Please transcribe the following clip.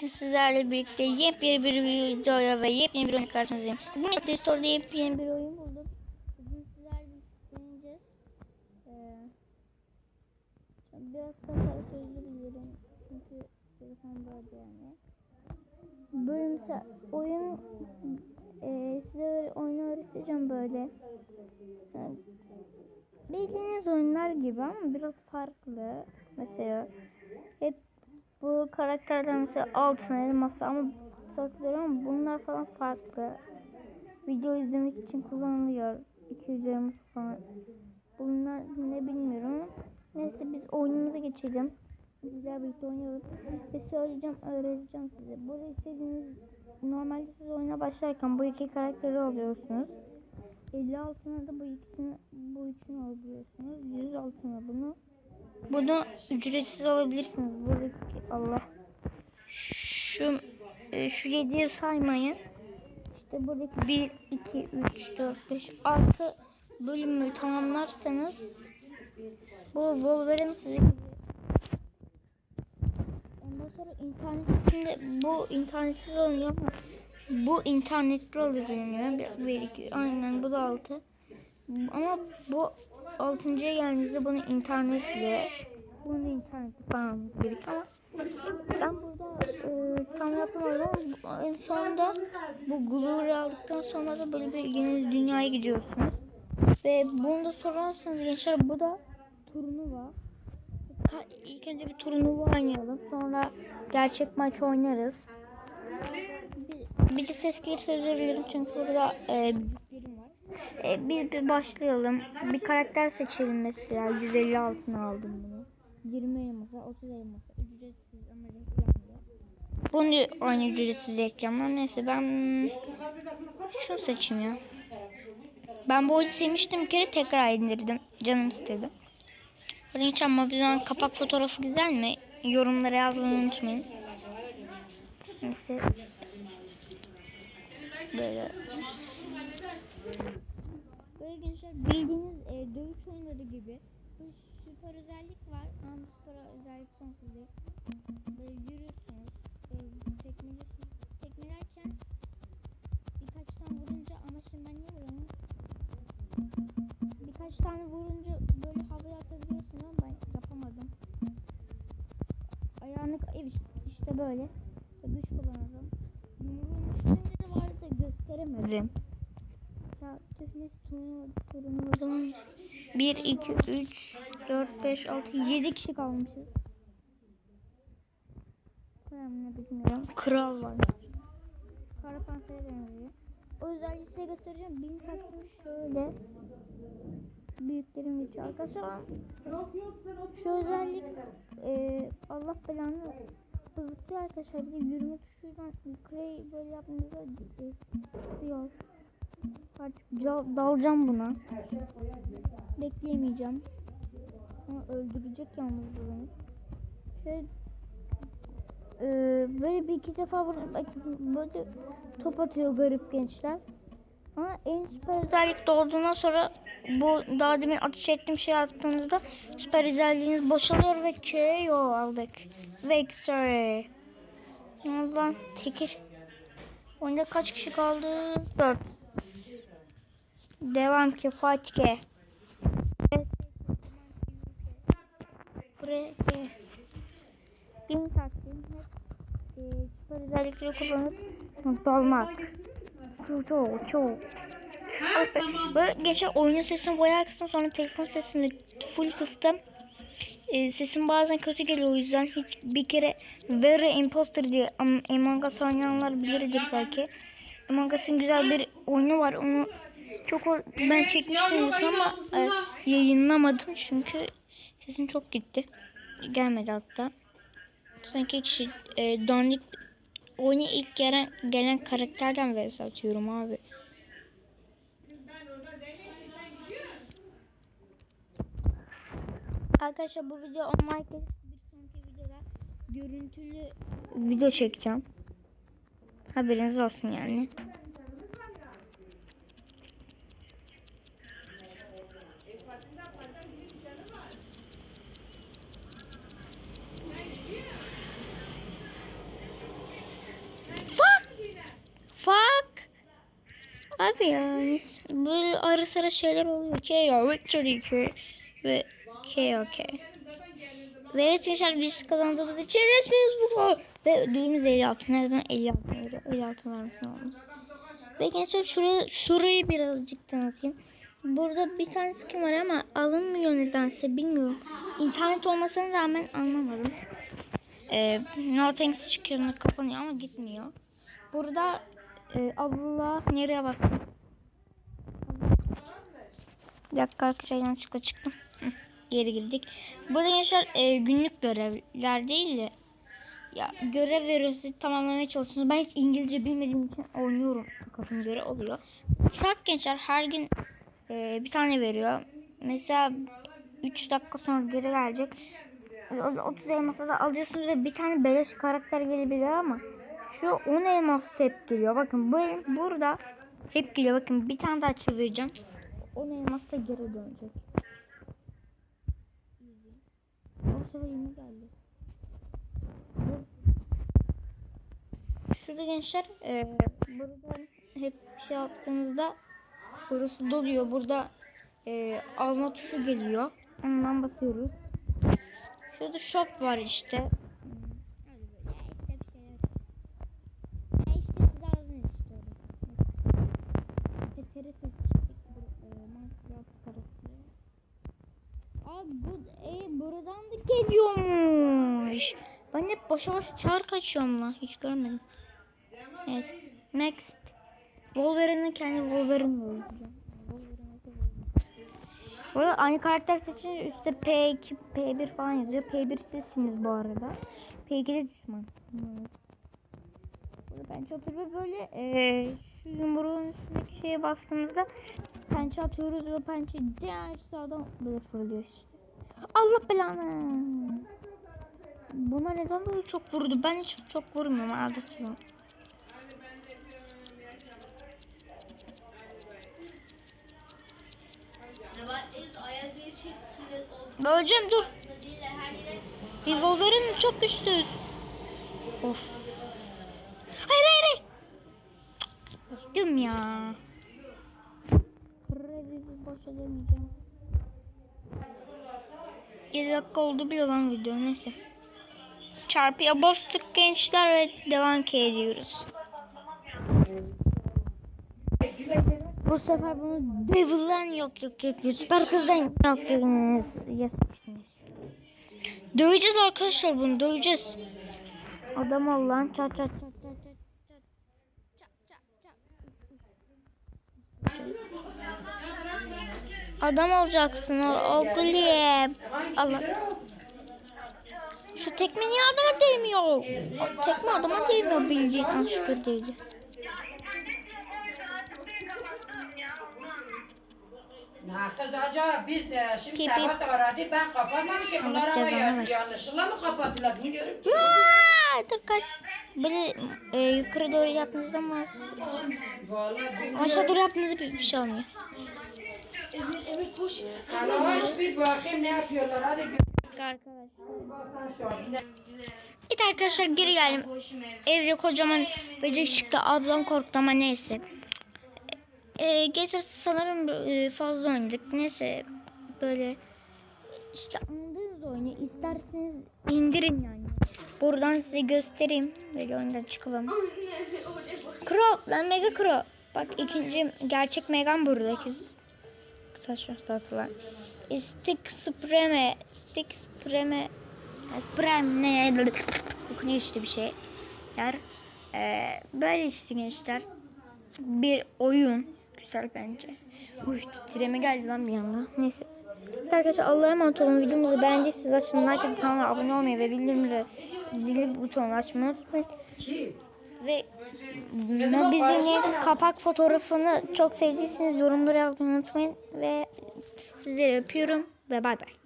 Bugün sizlerle birlikte yepyeni bir videoya ve yepyeni bir oyun karşınızdayım. Bugün Play Store'da yepyeni bir oyun buldum. Bugün sizlerle deneyeceğiz. Ee, biraz kasar sözlü bilirim. Çünkü telefon böyle yani. Bölümse oyun e, size oyunu öğreteceğim böyle. Yani, bildiğiniz oyunlar gibi ama biraz farklı. Mesela hep bu karakterler mesela altın elması ama satılıyor ama bunlar falan farklı. Video izlemek için kullanılıyor. 200 elması falan. Bunlar ne bilmiyorum. Neyse biz oyunumuza geçelim. Sizler birlikte oynayalım. Ve söyleyeceğim, öğreteceğim size. Burada istediğiniz normalde siz oyuna başlarken bu iki karakteri alıyorsunuz. 50 altına da bu ikisini bu üçünü alıyorsunuz. 100 altına bunu bunu ücretsiz alabilirsiniz. Buradaki Allah. Şu e, şu 7'yi saymayın. İşte buradaki 1, 2, 3, 4, 5, 6 bölümü tamamlarsanız bu Wolverine size. Ondan sonra internet içinde bu internetsiz oluyor ama bu internetli. Bir, bir, iki, aynen bu da 6. Ama bu altıncıya geldiğinizde bunu internetle bunu internetle falan gerek ama ben burada e, tam yapamadım ama en sonunda bu Glory aldıktan sonra da böyle bir yeni dünyaya gidiyorsunuz. Ve bunu da sorarsanız gençler bu da turnuva. İlk önce bir turnuva oynayalım. Sonra gerçek maç oynarız. Bir, bir de ses gelirse özür dilerim çünkü burada e, büyüklerim var. E, bir, bir başlayalım. Bir karakter seçelim mesela. 150 altına aldım bunu. 20 elmasa, 30 elmasa. Bunu aynı ücretsiz reklamlar. Neyse ben şunu seçeyim ya. Ben bu oyunu sevmiştim bir kere tekrar indirdim. Canım istedi. Hiç ama bizden kapak fotoğrafı güzel mi? Yorumlara yazmayı unutmayın. Neyse. Böyle. Böyle gençler bildiğiniz e, dövüş oyunları gibi böyle süper özellik var ama süper özellik sonsuz değil. Böyle yürüyorsunuz, böyle tekmeliyorsunuz. Tekmelerken birkaç tane vurunca ama şimdi ben niye vuramıyorum? Birkaç tane vurunca böyle havaya atabiliyorsun ama ben yapamadım. Ayağını evet işte böyle. Ve güç kullanırım. Yumruğun üstünde de vardı da gösteremedim. Ya tüfnes turunu o zaman 1, 2, 3, 4, 5, 6, 7 kişi kalmışız. Ne bilmiyorum. Kral var. Kara pansere benziyor. O özelliği size göstereceğim. Benim taktığım şöyle. Büyüklerim geçiyor. Arkadaşlar şu özellik e, Allah belanı zıplıyor arkadaşlar. Bir de yürüme tuşuyla Clay böyle yaptığınızda diyor. Artık dalacağım buna. Bekleyemeyeceğim. Ama öldürecek yalnız bu beni. Şöyle e, böyle bir iki defa böyle top atıyor garip gençler. Ama en süper özellik doğduğundan sonra bu daha demin ateş ettiğim şey attığınızda süper özelliğiniz boşalıyor ve KO aldık. Victory. Allah tekir. Oyunda kaç kişi kaldı? 4. Devam ki ki. Buraya. Benim taktiğim hep e, süper özellikleri kullanıp dalmak. Çok çok. Böyle geçen oyunun sesini bayağı kıstım sonra telefon sesini full kıstım. Ee, sesim bazen kötü geliyor o yüzden hiç bir kere Very Imposter diye Am- Among Us oynayanlar bilirdir belki. Among Us'ın güzel bir oyunu var onu çok ben çekmiştim ama e, yayınlamadım çünkü sesim çok gitti. Gelmedi hatta. Sanki kişi e, dandik oyuna ilk gelen, gelen karakterden vs atıyorum abi. Arkadaşlar bu video on gelirse bir sonraki videoda görüntülü video çekeceğim. Haberiniz olsun yani. Abi ya. Böyle ara sıra şeyler oluyor. KO, Victory K ve KOK. Ve evet gençler biz kazandığımız için resmiyiz bu. Ve ödülümüz 56. Her zaman 56 veriyor. 56 vermesin olmaz. Ve gençler şuraya, şurayı birazcık tanıtayım. Burada bir tane skin var ama alınmıyor nedense bilmiyorum. İnternet olmasına rağmen anlamadım. Ee, no thanks çıkıyor kapanıyor ama gitmiyor. Burada e, Allah nereye bastım? Bir dakika arkadaşlar yanlışlıkla çıktım. Geri girdik. Burada gençler e, günlük görevler değil de ya görev veriyor tamamlamaya çalışıyorsunuz. Ben hiç İngilizce bilmediğim için oynuyorum kafama göre oluyor. Şart gençler her gün e, bir tane veriyor. Mesela 3 dakika sonra geri gelecek. E, o- 30 elması da alıyorsunuz ve bir tane beleş karakter gelebilir ama şu 10 elmas hep geliyor. Bakın bu burada hep geliyor. Bakın bir tane daha çevireceğim. 10 elmas da geri dönecek. O sefer yeni geldi. Şurada gençler e, burada hep şey yaptığınızda burası doluyor. Burada e, alma tuşu geliyor. Ondan basıyoruz. Şurada shop var işte. Öyle böyle işte bir şeyler. Ya işte size ağzını istiyorum. Teteri seçtik. Bu, e, Minecraft karakteri. Aa bu e, buradan da geliyormuş. Ben hep başa başa çağır kaçıyorum lan. Hiç görmedim. Neyse. Next. Wolverine'in kendi. Wolverine Wolverine. Bu arada aynı karakter seçince üstte P2, P1 falan yazıyor. P1 sizsiniz bu arada. P2'de düşman. Burada pençe atıyor böyle eee şu yumruğun üstündeki şeye bastığımızda pençe atıyoruz ve pençe diğer sağdan böyle fırlıyor işte. Allah belanı. Buna neden böyle çok vurdu? Ben hiç çok vurmuyorum aldatçılığım. Böleceğim dur. Bir Wolverine çok güçsüz. Of. Hayır hayır hayır. Ya. Kredi boş edemeyeceğim. 7 dakika oldu bile lan video neyse. Çarpıya bastık gençler ve devam ediyoruz. Bu sefer bunu Devil'dan yok yok yok yok süper kızdan yok yok seçtiniz. Döveceğiz arkadaşlar bunu döveceğiz. Adam ol çat çat çat çat çat çat. Adam olacaksın oğlum. Allah. Şu tekme niye adama değmiyor? Tekme adama değmiyor bildiğin. Şükür değdi. Ha kız acaba biz de şimdi Pipi. Serhat aradı ben kapatmamışım. Bunlar ama yanlışlıkla mı kapattılar bilmiyorum ki. Aa, dur kaç. Böyle e, yukarı doğru yaptığınızda mı? Aşağı doğru yaptığınızda bir şey olmuyor. Allah bir bakayım ne yapıyorlar hadi gör. Arkadaşlar. Evet arkadaşlar geri geldim. Evde kocaman böcek çıktı. Ablam korktu ama neyse. Ee, geçen sanırım e, fazla oynadık. Neyse böyle işte anladığınız oyunu isterseniz indirin yani. Buradan size göstereyim. Böyle oyundan çıkalım. Crow. Lan Mega Crow. Bak ikinci gerçek Megan burada. Saçma satılar. Stick Supreme. Stick Supreme. Supreme ne? Okunuyor işte bir şey. Yer. Ee, böyle işte gençler. Bir oyun. Güzel bence. Uy titreme geldi lan bir anda. Neyse. Arkadaşlar Allah'a emanet olun. Videomuzu beğendiyseniz açın. Like kanala abone olmayı ve bildirimleri zili butonunu açmayı unutmayın. Ve Mobizi'nin kapak fotoğrafını çok sevdiyseniz yorumlara yazmayı unutmayın. Ve sizleri öpüyorum ve bay bay.